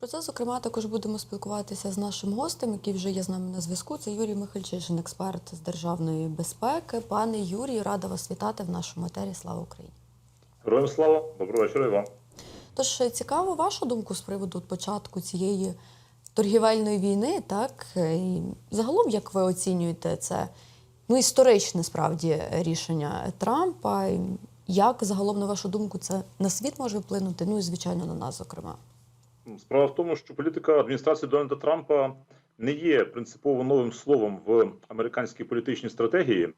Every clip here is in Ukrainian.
Про це, зокрема, також будемо спілкуватися з нашим гостем, який вже є з нами на зв'язку. Це Юрій Михальчишин, експерт з державної безпеки. Пане Юрій, рада вас вітати в нашому етері. Слава Україні! Героям слава, доброго вечора і вам. Тож е, цікаво вашу думку з приводу початку цієї торгівельної війни, так і загалом, як ви оцінюєте це ну історичне справді рішення Трампа? Як загалом, на вашу думку, це на світ може вплинути? Ну і звичайно на нас, зокрема. Справа в тому, що політика адміністрації Дональда Трампа не є принципово новим словом в американській політичній стратегії,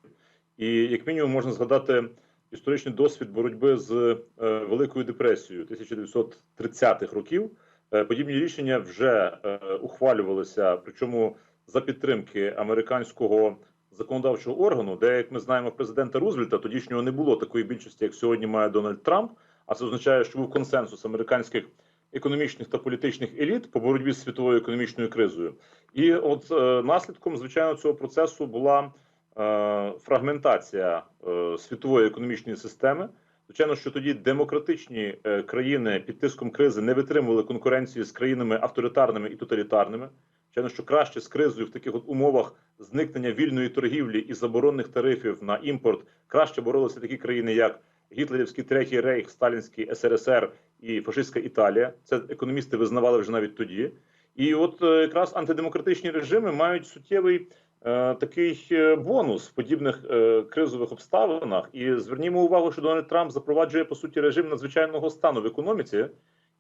і як мінімум можна згадати історичний досвід боротьби з е, Великою депресією 1930-х років. Е, подібні рішення вже е, ухвалювалися, причому за підтримки американського законодавчого органу, де, як ми знаємо, президента Рузвельта тодішнього не було такої більшості, як сьогодні має Дональд Трамп. А це означає, що був консенсус американських економічних та політичних еліт по боротьбі з світовою економічною кризою. І от е, наслідком звичайно цього процесу була е, фрагментація е, світової економічної системи. Звичайно, що тоді демократичні е, країни під тиском кризи не витримували конкуренції з країнами авторитарними і тоталітарними. Звичайно, що краще з кризою в таких от умовах зникнення вільної торгівлі і заборонних тарифів на імпорт краще боролися такі країни, як Гітлерівський Третій Рейх, Сталінський СРСР і фашистська Італія. Це економісти визнавали вже навіть тоді. І от е, якраз антидемократичні режими мають суттєвий е, такий е, бонус в подібних е, кризових обставинах. І звернімо увагу, що Дональд Трамп запроваджує по суті режим надзвичайного стану в економіці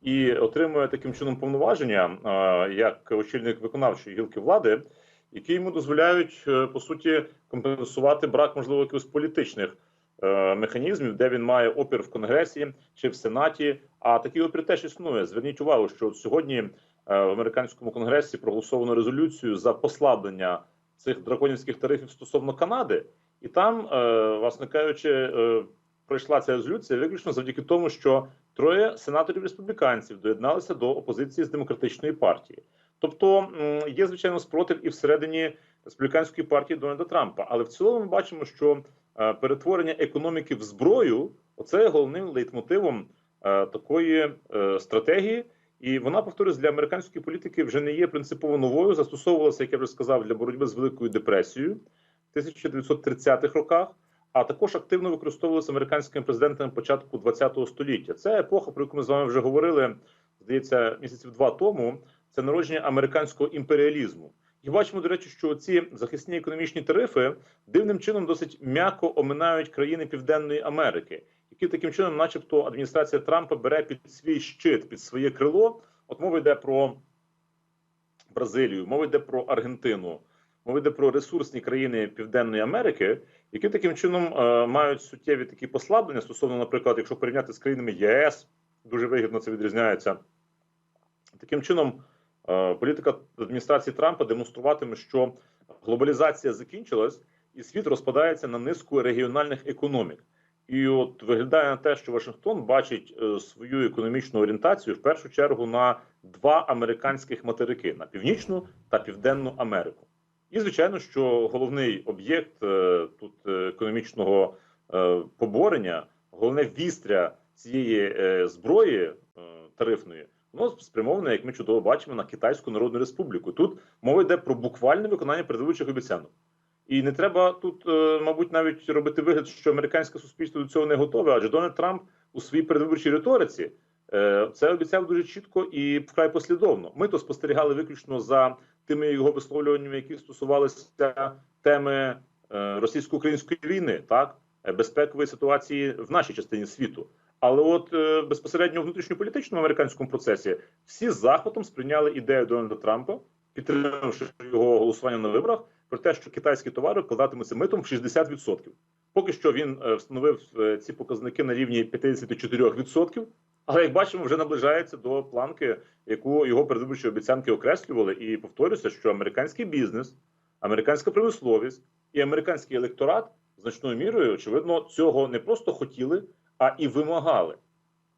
і отримує таким чином повноваження е, як очільник виконавчої гілки влади, які йому дозволяють е, по суті компенсувати брак можливо якихось політичних механізмів, де він має опір в конгресі чи в сенаті. А такий опір теж існує. Зверніть увагу, що сьогодні е, в американському конгресі проголосовано резолюцію за послаблення цих драконівських тарифів стосовно Канади, і там, е, власне кажучи, е, пройшла ця резолюція виключно завдяки тому, що троє сенаторів республіканців доєдналися до опозиції з демократичної партії. Тобто є звичайно спротив і всередині республіканської партії Дональда Трампа. Але в цілому ми бачимо, що е, перетворення економіки в зброю оце є головним лейтмотивом е, такої е, стратегії. І вона повторюсь, для американської політики вже не є принципово новою. Застосовувалася, як я вже сказав, для боротьби з великою депресією в 1930-х роках. А також активно використовувалися американськими президентами початку ХХ століття. Це епоха, про яку ми з вами вже говорили, здається, місяців два тому. Це народження американського імперіалізму. І бачимо, до речі, що ці захисні економічні тарифи дивним чином досить м'яко оминають країни Південної Америки, які таким чином, начебто, адміністрація Трампа бере під свій щит, під своє крило. От мова йде про Бразилію, мова йде про Аргентину, мова йде про ресурсні країни Південної Америки, які таким чином е, мають суттєві такі послаблення стосовно, наприклад, якщо порівняти з країнами ЄС, дуже вигідно це відрізняється. Таким чином, політика адміністрації Трампа демонструватиме, що глобалізація закінчилась, і світ розпадається на низку регіональних економік. І от виглядає на те, що Вашингтон бачить е, свою економічну орієнтацію в першу чергу на два американських материки на північну та південну Америку. І звичайно, що головний об'єкт е, тут е, економічного е, поборення, головне вістря цієї е, зброї е, тарифної, воно спрямоване, як ми чудово бачимо, на Китайську Народну Республіку. Тут мова йде про буквальне виконання передвиборчих обіцянок. І не треба тут, е, мабуть, навіть робити вигляд, що американське суспільство до цього не готове, адже Дональд Трамп у своїй передвиборчій риториці е, це обіцяв дуже чітко і вкрай послідовно. Ми то спостерігали виключно за тими його висловлюваннями, які стосувалися теми е, російсько-української війни, так безпекової ситуації в нашій частині світу. Але от е, безпосередньо в внутрішньополітичному американському процесі всі захватом сприйняли ідею Дональда Трампа, підтримавши його голосування на виборах, про те, що китайські товари вкладатимуться митом в 60%. Поки що він е, встановив е, ці показники на рівні 54%, але як бачимо, вже наближається до планки, яку його передвиборчі обіцянки окреслювали. І повторюся, що американський бізнес, американська промисловість і американський електорат значною мірою, очевидно, цього не просто хотіли, а і вимагали.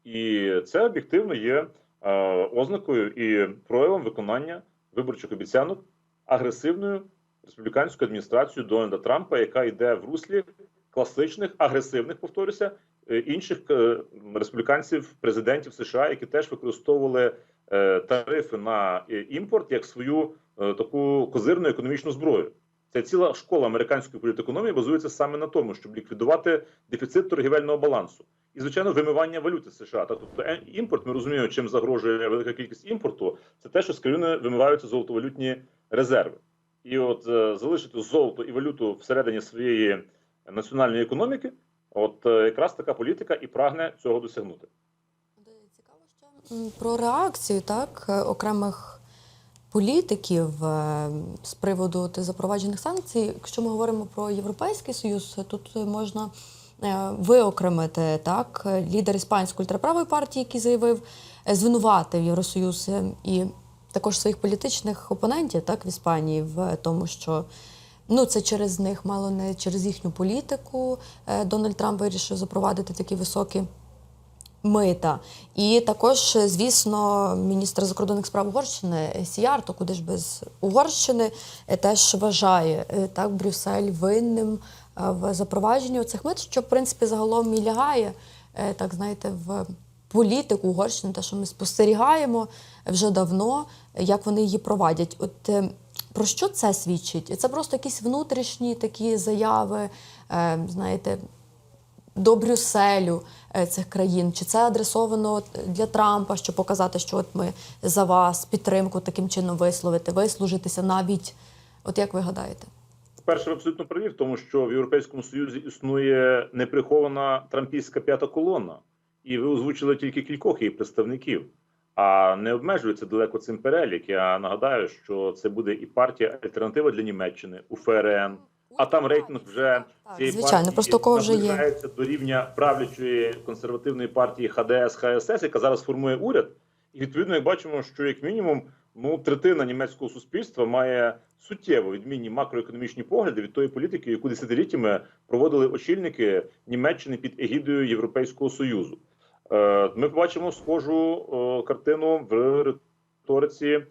І це об'єктивно є е, ознакою і проявом виконання виборчих обіцянок агресивною республіканською адміністрацією Дональда Трампа, яка йде в руслі класичних агресивних, повторюся, е, інших е, республіканців, президентів США, які теж використовували тарифи на імпорт як свою таку козирну економічну зброю. Ця ціла школа американської політекономії базується саме на тому, щоб ліквідувати дефіцит торгівельного балансу і, звичайно, вимивання валюти США. Та, Тобто е, імпорт, ми розуміємо, чим загрожує велика кількість імпорту, це те, що з країни вимиваються золотовалютні резерви. І от е, залишити золото і валюту всередині своєї національної економіки, от е, якраз така політика і прагне цього досягнути. Цікаво м, про реакцію так окремих політиків е, з приводу запроваджених санкцій. Якщо ми говоримо про Європейський Союз, тут можна е, виокремити так лідер іспанської ультраправої партії, який заявив, е, звинуватив Євросоюз і також своїх політичних опонентів, так в Іспанії, в тому, що ну це через них, мало не через їхню політику. Дональд Трамп вирішив запровадити такі високі мита. І також, звісно, міністр закордонних справ Угорщини Сіяр, то куди ж без Угорщини, е, теж вважає е, так Брюссель винним е, в запровадженні цих мит, що в принципі загалом і лягає, так знаєте, в політику Угорщини, те, що ми спостерігаємо вже давно, як вони її провадять. От про що це свідчить? Це просто якісь внутрішні такі заяви, знаєте, до Брюсселю е, цих країн? Чи це адресовано для Трампа, щоб показати, що от ми за вас підтримку таким чином висловити, вислужитися навіть? От як ви гадаєте? Перше, абсолютно праві в тому, що в Європейському Союзі існує неприхована трампійська п'ята колона, і ви озвучили тільки кількох її представників, а не обмежується далеко цим перелік. Я нагадаю, що це буде і партія Альтернатива для Німеччини УФРН. А там рейтинг вже цієї звичайно, партії просто кого вже є. до рівня правлячої консервативної партії ХДС ХСС, яка зараз формує уряд. І відповідно, як бачимо, що як мінімум ну третина німецького суспільства має суттєво відмінні макроекономічні погляди від тої політики, яку десятиліттями проводили очільники Німеччини під егідою Європейського союзу. Е, Ми побачимо схожу е, картину в риториці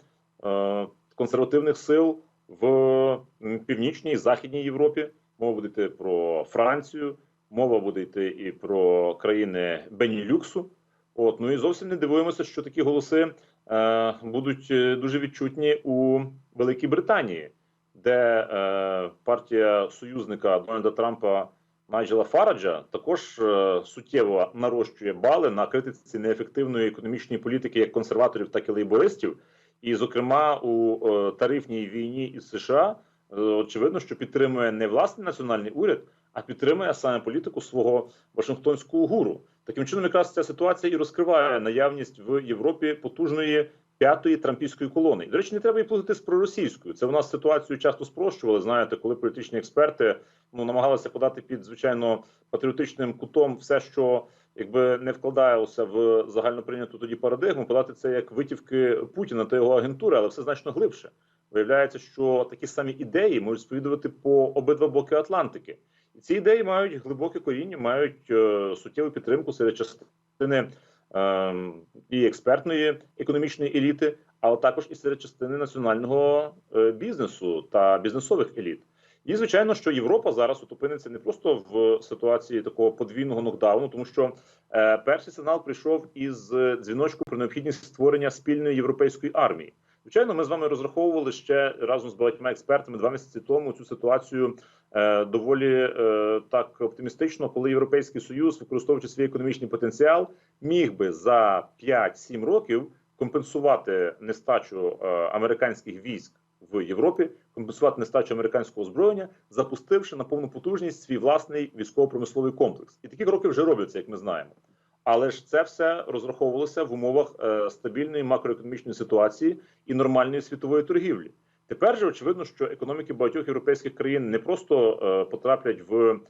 е, консервативних сил в північній і західній Європі. Мова буде йти про Францію, мова буде йти і про країни Бенілюксу. От ну і зовсім не дивуємося, що такі голоси е, будуть е, дуже відчутні у Великій Британії, де е, партія союзника Дональда Трампа Найджела Фараджа також е, суттєво нарощує бали на критиці неефективної економічної політики як консерваторів, так і лейбористів. І, зокрема, у е, тарифній війні із США е, очевидно, що підтримує не власний національний уряд, а підтримує саме політику свого Вашингтонського гуру. Таким чином, якраз ця ситуація і розкриває наявність в Європі потужної п'ятої трампійської колони. І, До речі, не треба її плутати з проросійською. Це в нас ситуацію часто спрощували. Знаєте, коли політичні експерти ну намагалися подати під звичайно патріотичним кутом все, що якби не вкладалося в загальноприйняту тоді парадигму, подати це як витівки Путіна та його агентури, але все значно глибше. Виявляється, що такі самі ідеї можуть сповідувати по обидва боки Атлантики, і ці ідеї мають глибоке коріння, мають е, суттєву підтримку серед частини е, і експертної економічної еліти, але також і серед частини національного е, бізнесу та бізнесових еліт. І звичайно, що Європа зараз от опиниться не просто в ситуації такого подвійного нокдауну, тому що е, перший сигнал прийшов із дзвіночку про необхідність створення спільної європейської армії. Звичайно, ми з вами розраховували ще разом з багатьма експертами два місяці тому цю ситуацію е, доволі е, так оптимістично, коли європейський союз, використовуючи свій економічний потенціал, міг би за 5-7 років компенсувати нестачу е, американських військ в Європі, компенсувати нестачу американського озброєння, запустивши на повну потужність свій власний військово-промисловий комплекс. І такі кроки вже робляться, як ми знаємо. Але ж це все розраховувалося в умовах е, стабільної макроекономічної ситуації і нормальної світової торгівлі. Тепер же очевидно, що економіки багатьох європейських країн не просто е, потраплять в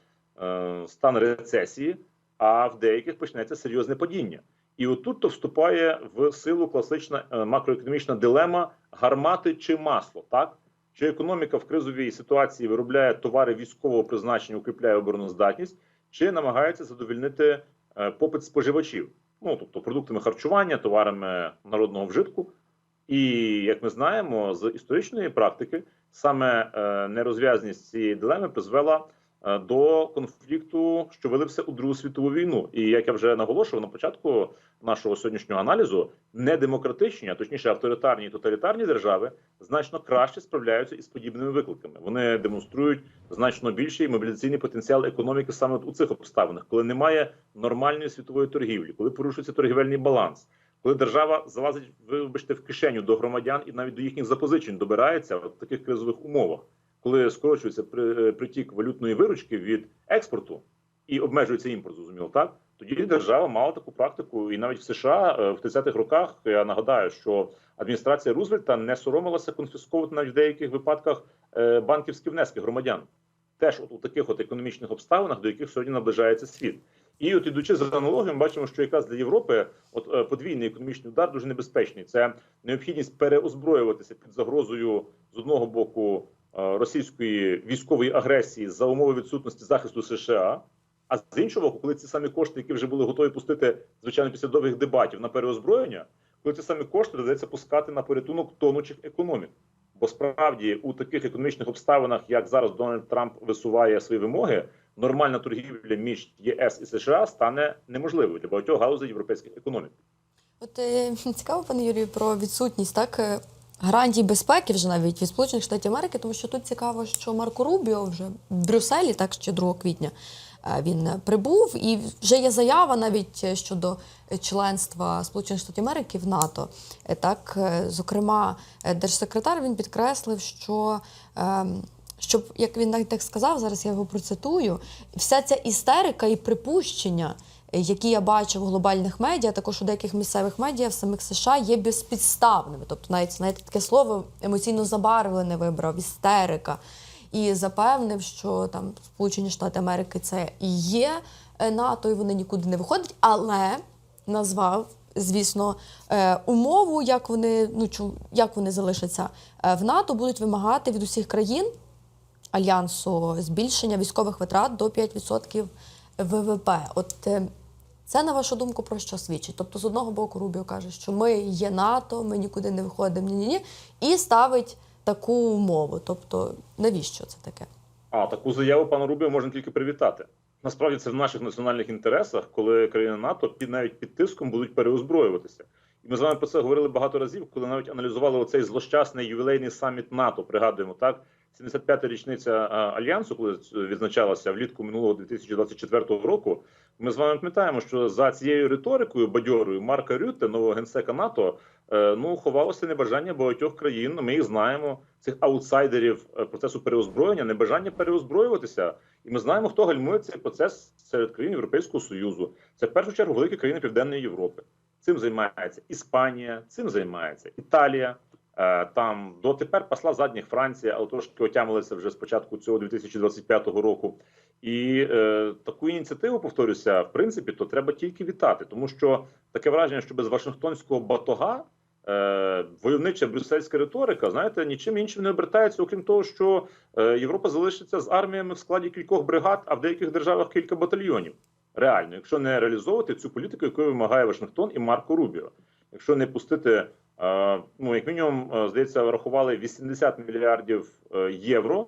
е, стан рецесії, а в деяких почнеться серйозне падіння. І отут то вступає в силу класична е, макроекономічна дилема гармати чи масло. Так чи економіка в кризовій ситуації виробляє товари військового призначення, укріпляє обороноздатність, чи намагається задовільнити е, попит споживачів, ну тобто продуктами харчування, товарами народного вжитку. І як ми знаємо з історичної практики, саме е, нерозв'язаність цієї дилеми призвела до конфлікту, що вилився у Другу світову війну. І як я вже наголошував на початку нашого сьогоднішнього аналізу, недемократичні, а точніше авторитарні і тоталітарні держави значно краще справляються із подібними викликами. Вони демонструють значно більший мобілізаційний потенціал економіки саме у цих обставинах, коли немає нормальної світової торгівлі, коли порушується торгівельний баланс. Коли держава залазить, вибачте, в кишеню до громадян і навіть до їхніх запозичень добирається в таких кризових умовах, коли скорочується при- притік валютної виручки від експорту і обмежується імпорт, зрозуміло, так тоді держава мала таку практику, і навіть в США е, в 30-х роках я нагадаю, що адміністрація Рузвельта не соромилася конфісковувати навіть в деяких випадках е, банківські внески громадян, теж от у таких от економічних обставинах, до яких сьогодні наближається світ. І от ідучи за аналогією, бачимо, що якраз для Європи от е, подвійний економічний удар дуже небезпечний. Це необхідність переозброюватися під загрозою з одного боку е, російської військової агресії за умови відсутності захисту США. А з іншого боку, коли ці самі кошти, які вже були готові пустити, звичайно, після довгих дебатів на переозброєння, коли ці самі кошти доведеться пускати на порятунок тонучих економік. Бо справді у таких економічних обставинах, як зараз Дональд Трамп висуває свої вимоги, нормальна торгівля між ЄС і США стане неможливою для багатьох галузей європейських економік. От е, цікаво, пане Юрію, про відсутність так е, гарантій безпеки вже навіть від Сполучених Штатів Америки, тому що тут цікаво, що Марко Рубіо вже в Брюсселі, так ще 2 квітня. е, Він прибув, і вже є заява навіть е, щодо членства Сполучених Штатів Америки в НАТО. Е, Так, зокрема, держсекретар він підкреслив, що ем, щоб як він так сказав, зараз я його процитую, вся ця істерика і припущення, які я бачу в глобальних медіа, також у деяких місцевих медіа в самих США є безпідставними. Тобто, навіть знаєте, таке слово емоційно забарвлене вибрав істерика. І запевнив, що там Сполучені Штати Америки це і є е, НАТО, і вони нікуди не виходять, але назвав. Звісно, е, умову, як вони ну як вони залишаться е, в НАТО, будуть вимагати від усіх країн альянсу збільшення військових витрат до 5% ВВП. От це на вашу думку про що свідчить? Тобто, з одного боку, Рубіо каже, що ми є НАТО, ми нікуди не виходимо, ні, ні, ні, і ставить таку умову. Тобто, навіщо це таке? А таку заяву пану Рубіо можна тільки привітати. Насправді це в наших національних інтересах, коли країни НАТО під навіть під тиском будуть переозброюватися. І ми з вами про це говорили багато разів, коли навіть аналізували оцей злощасний ювілейний саміт НАТО. Пригадуємо так. 75-та річниця альянсу, коли відзначалася влітку минулого 2024 року. Ми з вами пам'ятаємо, що за цією риторикою бадьорою Марка Рютте, нового генсека НАТО, е, ну ховалося небажання багатьох країн. Ми їх знаємо, цих аутсайдерів е, процесу переозброєння, небажання переозброюватися. І ми знаємо, хто гальмує цей процес серед країн Європейського союзу. Це в першу чергу великі країни Південної Європи. Цим займається Іспанія, цим займається Італія. Е, Там дотепер пасла задніх Франція, але трошки отямилися вже з початку цього 2025 року. І е, таку ініціативу, повторюся, в принципі, то треба тільки вітати, тому що таке враження, що без Вашингтонського батога е, войовнича брюссельська риторика, знаєте, нічим іншим не обертається, окрім того, що е, Європа залишиться з арміями в складі кількох бригад, а в деяких державах кілька батальйонів. Реально, якщо не реалізовувати цю політику, яку вимагає Вашингтон і Марко Рубіо, якщо не пустити, ну як мінімум, е, здається, врахували 80 мільярдів е, євро.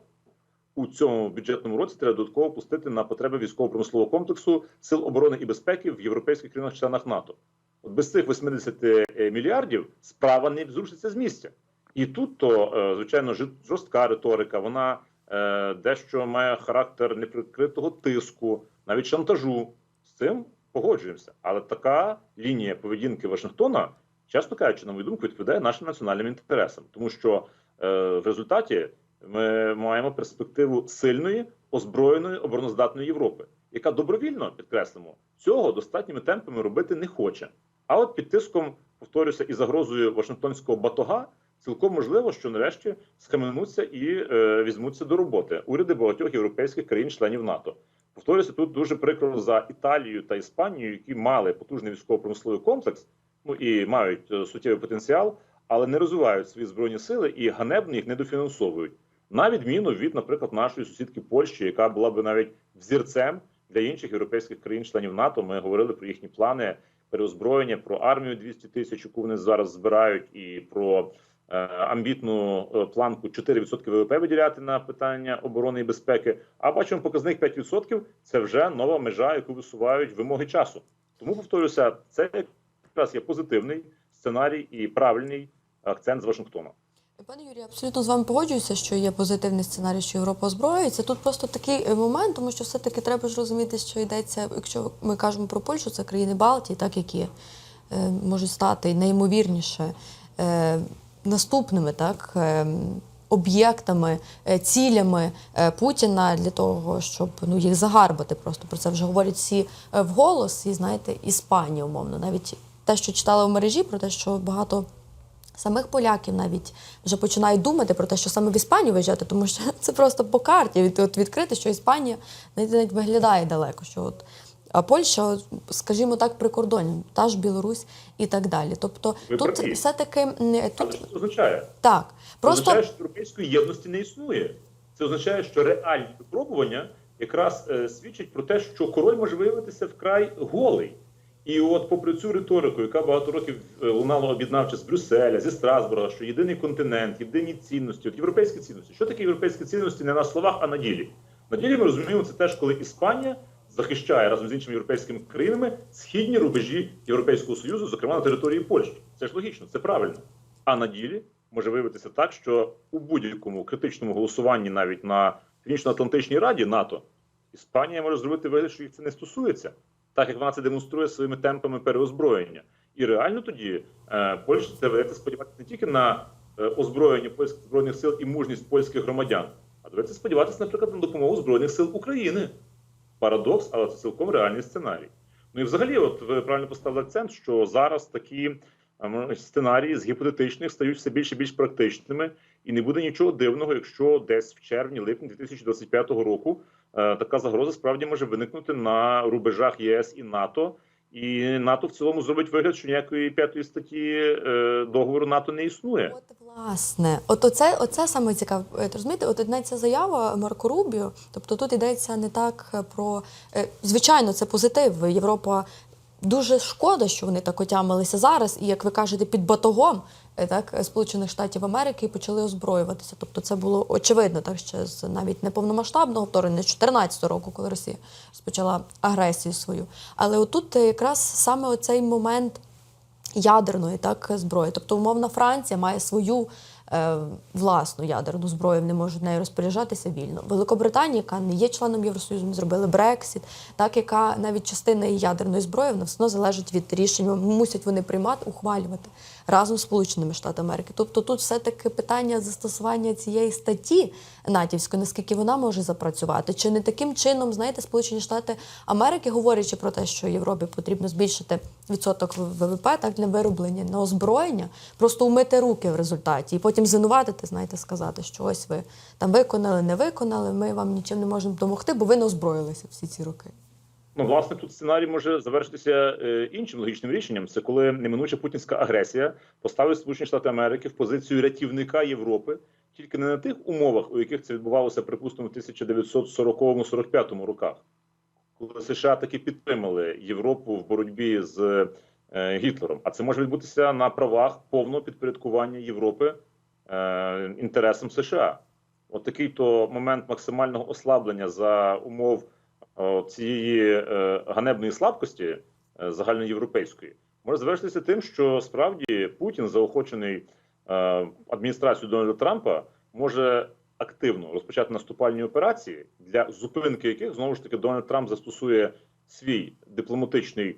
У цьому бюджетному році треба додатково пустити на потреби військово-промислового комплексу сил оборони і безпеки в європейських країнах-членах НАТО. От без цих 80 мільярдів справа не зрушиться з місця. І тут то, е, звичайно, жорстка риторика. Вона е, дещо має характер неприкритого тиску, навіть шантажу. З цим погоджуємося. Але така лінія поведінки Вашингтона, чесно кажучи, на мою думку, відповідає нашим національним інтересам, тому що е, в результаті ми маємо перспективу сильної, озброєної, обороноздатної Європи, яка добровільно підкреслимо цього достатніми темпами робити не хоче. А от під тиском, повторюся, і загрозою Вашингтонського батога, цілком можливо, що нарешті схаменуться і е, візьмуться до роботи уряди багатьох європейських країн-членів НАТО. Повторюся, тут дуже прикро за Італію та Іспанію, які мали потужний військово-промисловий комплекс, ну і мають е, суттєвий потенціал, але не розвивають свої збройні сили і ганебно їх недофінансовують. На відміну від, наприклад, нашої сусідки Польщі, яка була би навіть взірцем для інших європейських країн-членів НАТО. Ми говорили про їхні плани переозброєння, про армію 200 тисяч, яку вони зараз збирають, і про е, амбітну е, планку 4% ВВП виділяти на питання оборони і безпеки. А бачимо показник 5% – це вже нова межа, яку висувають вимоги часу. Тому повторюся, це якраз є позитивний сценарій і правильний акцент з Вашингтона. Пане Юрію, абсолютно з вами погоджуюся, що є позитивний сценарій, що Європа озброюється. Тут просто такий е, момент, тому що все-таки треба ж розуміти, що йдеться, якщо ми кажемо про Польщу, це країни Балтії, так які е, можуть стати найімовірніше е, наступними так, е, об'єктами, е, цілями е, Путіна для того, щоб ну, їх загарбати. Просто про це вже говорять всі вголос. І знаєте, Іспанія, умовно, навіть те, що читала в мережі, про те, що багато. Самих поляків навіть вже починають думати про те, що саме в Іспанію виїжджати, тому що це просто по карті від, от відкрити, що Іспанія навіть, навіть виглядає далеко. Що от, а Польща, скажімо так, прикордоння, та ж Білорусь і так далі. Тобто Ви тут все-таки тут що це означає? так. Це Просто означає, що європейської єдності не існує. Це означає, що реальні випробування якраз е, свідчать про те, що король може виявитися вкрай голий. І от, попри цю риторику, яка багато років е, лунала об'єднавчи з Брюсселя, зі Страсбурга, що єдиний континент, єдині цінності, от європейські цінності. Що таке європейські цінності не на словах, а на ділі? На ділі ми розуміємо це теж, коли Іспанія захищає разом з іншими європейськими країнами східні рубежі Європейського союзу, зокрема на території Польщі. Це ж логічно, це правильно. А на ділі може виявитися так, що у будь-якому критичному голосуванні, навіть на Північно-Атлантичній Раді НАТО, Іспанія може зробити вигляд, що їх це не стосується, так як вона це демонструє своїми темпами переозброєння. І реально тоді е, Польща доведеться сподіватися не тільки на е, озброєння польських збройних сил і мужність польських громадян, а доведеться сподіватися, наприклад, на допомогу збройних сил України. Парадокс, але це цілком реальний сценарій. Ну і взагалі, от ви правильно поставили акцент, що зараз такі ем, сценарії з гіпотетичних стають все більше і більш практичними, і не буде нічого дивного, якщо десь в червні-липні 2025 року е, така загроза справді може виникнути на рубежах єС і НАТО. І НАТО в цілому зробить вигляд, що ніякої п'ятої статті е, договору НАТО не існує. От власне, от оце, оце саме цікаве. Е, Розумієте, от навіть ця заява Марко Рубіо, тобто тут йдеться не так е, про е, звичайно, це позитив. Європа дуже шкода, що вони так отямилися зараз, і як ви кажете, під батогом е, так Сполучених Штатів Америки і почали озброюватися. Тобто, це було очевидно, так ще з навіть неповномасштабного вторгнення 2014 року, коли Росія розпочала агресію свою. Але отут е, якраз саме оцей момент ядерної так зброї. Тобто, умовна Франція має свою е, власну ядерну зброю, вони можуть нею розпоряджатися вільно. Великобританія, яка не є членом Євросоюзу, ми зробили Брексіт, так яка навіть частина ядерної зброї вона все одно залежить від рішень, мусять вони приймати, ухвалювати разом з Сполученими Штатами Америки. Тобто тут все-таки питання застосування цієї статті натівської, наскільки вона може запрацювати, чи не таким чином, знаєте, Сполучені Штати Америки, говорячи про те, що Європі потрібно збільшити відсоток ВВП так для вироблення на озброєння, просто умити руки в результаті і потім звинуватити, знаєте, сказати, що ось ви там виконали, не виконали. Ми вам нічим не можемо допомогти, бо ви не озброїлися всі ці роки. Ну, власне, тут сценарій може завершитися е, іншим логічним рішенням. Це коли неминуча путінська агресія поставить Сполучені Штати Америки в позицію рятівника Європи тільки не на тих умовах, у яких це відбувалося, припустимо, в 1940-45 роках, коли США таки підтримали Європу в боротьбі з е, Гітлером. А це може відбутися на правах повного підпорядкування Європи е, інтересам США. От такий то момент максимального ослаблення за умов цієї е, ганебної слабкості е, загальноєвропейської. Може завершитися тим, що справді Путін, заохочений е, адміністрацією Дональда Трампа, може активно розпочати наступальні операції, для зупинки яких знову ж таки Дональд Трамп застосує свій дипломатичний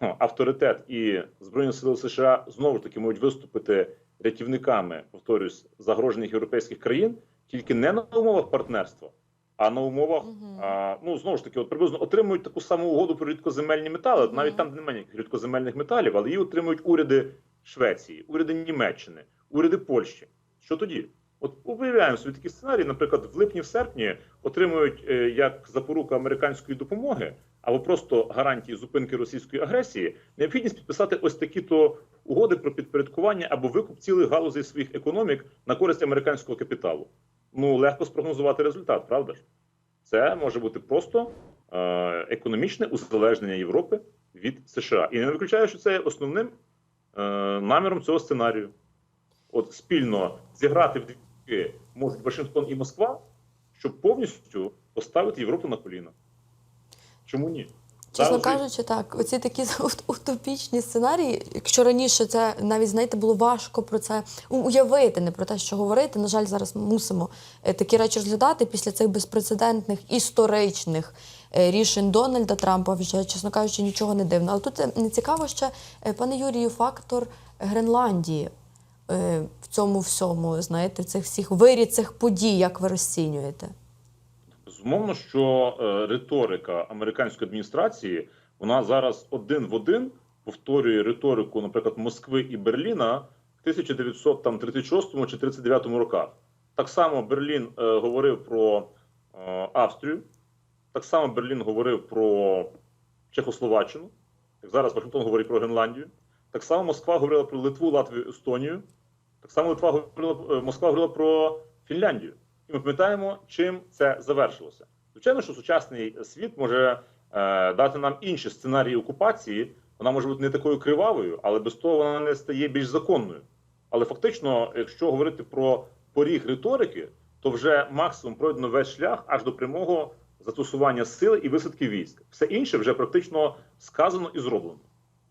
авторитет і збройні сили США знову ж таки можуть виступити рятівниками, повторюсь, загрожених європейських країн, тільки не на умовах партнерства, а на умовах, Мгм. а, ну знову ж таки, от приблизно отримують таку саму угоду про рідкоземельні метали. Мгм. Навіть там немає ніяких рідкоземельних металів, але її отримують уряди Швеції, уряди Німеччини, уряди Польщі. Що тоді? От уявляємо собі такі сценарії, наприклад, в липні, в серпні отримують е, як запоруку американської допомоги або просто гарантії зупинки російської агресії, необхідність підписати ось такі то угоди про підпорядкування або викуп цілих галузей своїх економік на користь американського капіталу. Ну легко спрогнозувати результат, правда ж? Це може бути просто е, економічне узалежнення Європи від США. І не виключаю, що це є основним е, наміром цього сценарію. от спільно зіграти в дві можуть Вашингтон і Москва, щоб повністю поставити Європу на коліна. Чому ні? Чесно Зараз кажучи, так, оці такі утопічні сценарії, якщо раніше це навіть знаєте було важко про це уявити, не про те, що говорити. На жаль, зараз ми мусимо е, такі речі розглядати після цих безпрецедентних історичних е, рішень Дональда Трампа. Вже чесно кажучи, нічого не дивно. Але тут е, не цікаво ще, пане Юрію, фактор Гренландії в цьому всьому, знаєте, в цих всіх вирі цих подій, як ви розцінюєте? Безумовно, що е, риторика американської адміністрації вона зараз один в один повторює риторику, наприклад, Москви і Берліна в 1936 чи 39 роках. Так само Берлін е, говорив про е, Австрію, так само Берлін говорив про Чехословаччину, як зараз Вашингтон говорить про Гренландію. Так само Москва говорила про Литву, Латвію, Естонію. Так само Литва говорила, Москва говорила про Фінляндію. І ми пам'ятаємо, чим це завершилося. Звичайно, що сучасний світ може е, дати нам інші сценарії окупації. Вона може бути не такою кривавою, але без того вона не стає більш законною. Але фактично, якщо говорити про поріг риторики, то вже максимум пройдено весь шлях аж до прямого застосування сили і висадки військ. Все інше вже практично сказано і зроблено.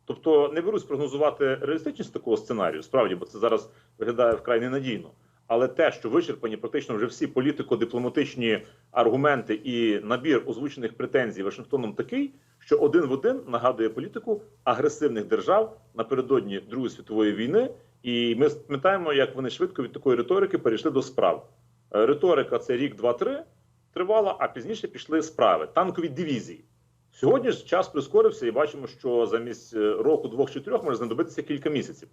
Тобто не берусь прогнозувати реалістичність такого сценарію, справді, бо це зараз виглядає вкрай ненадійно. Але те, що вичерпані практично вже всі політико-дипломатичні аргументи і набір озвучених претензій Вашингтоном такий, що один в один нагадує політику агресивних держав напередодні Другої світової війни. І ми пам'ятаємо, як вони швидко від такої риторики перейшли до справ. Е, Риторика це рік, два-три тривала, а пізніше пішли справи, танкові дивізії. Сьогодні ж час прискорився, і бачимо, що замість е, року, двох чи трьох може знадобитися кілька місяців.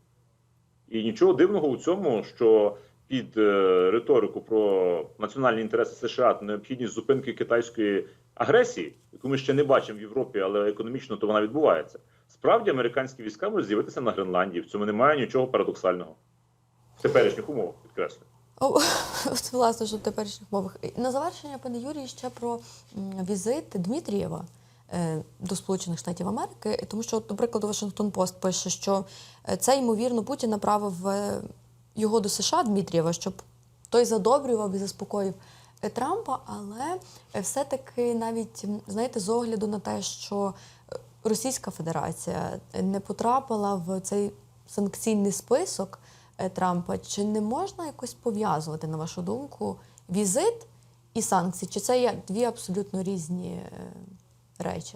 І нічого дивного у цьому, що під е, риторику про національні інтереси США необхідність зупинки китайської агресії, яку ми ще не бачимо в Європі, але економічно то вона відбувається. Справді американські війська можуть з'явитися на Гренландії. В цьому немає нічого парадоксального в теперішніх умовах, підкреслюю. О, от, власне, що в теперішніх мовах. На завершення, пане Юрій, ще про візит Дмитрієва е, до Сполучених Штатів Америки, тому що, наприклад, Вашингтон Пост пише, що е, це ймовірно Путін направив його до США Дмитрієва, щоб той задобрював і заспокоїв е, Трампа, але е, все-таки навіть знаєте, з огляду на те, що е, Російська Федерація не потрапила в цей санкційний список Трампа, чи не можна якось пов'язувати, на вашу думку, візит і санкції? Чи це є дві абсолютно різні речі?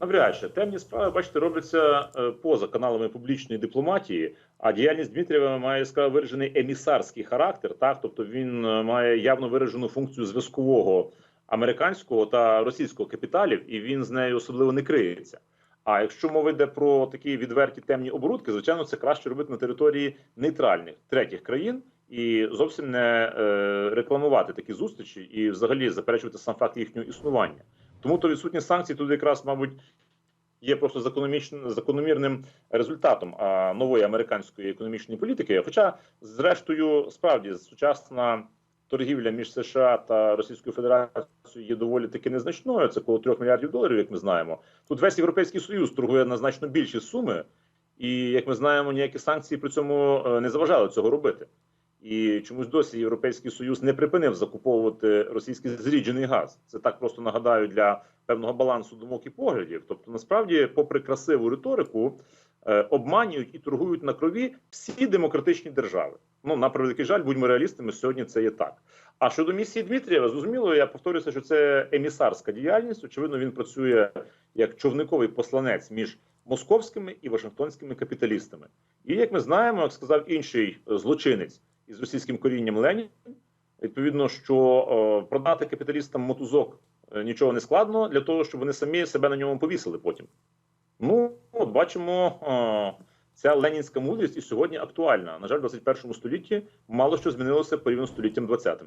Навряд чи темні справи, бачите, робляться поза каналами публічної дипломатії. А діяльність Дмитрієва має яскраво виражений емісарський характер. Так, тобто він е, має явно виражену функцію зв'язкового американського та російського капіталів, і він з нею особливо не криється. А якщо мова йде про такі відверті темні оборудки, звичайно, це краще робити на території нейтральних третіх країн і зовсім не е, рекламувати такі зустрічі і взагалі заперечувати сам факт їхнього існування. Тому то відсутність санкцій тут якраз, мабуть, є просто закономірним результатом нової американської економічної політики. Хоча, зрештою, справді сучасна торгівля між США та Російською Федерацією є доволі таки незначною. Це коло 3 мільярдів доларів, як ми знаємо. Тут весь європейський союз торгує на значно більші суми, і як ми знаємо, ніякі санкції при цьому е, не заважали цього робити. І чомусь досі Європейський Союз не припинив закуповувати російський зріджений газ. Це так просто нагадаю для певного балансу думок і поглядів. Тобто, насправді, попри красиву риторику, е, обманюють і торгують на крові всі демократичні держави. Ну на превеликий жаль, будьмо реалістами. Сьогодні це є так. А щодо місії Дмитрієва, зрозуміло, я повторюся, що це емісарська діяльність. Очевидно, він працює як човниковий посланець між московськими і вашингтонськими капіталістами. І як ми знаємо, як сказав інший е, злочинець із російським корінням Ленін, відповідно, що е, продати капіталістам мотузок е, нічого не складно для того, щоб вони самі себе на ньому повісили потім. Ну, от бачимо, е, ця ленінська мудрість і сьогодні актуальна. На жаль, в 21 столітті мало що змінилося порівняно з століттям 20-м.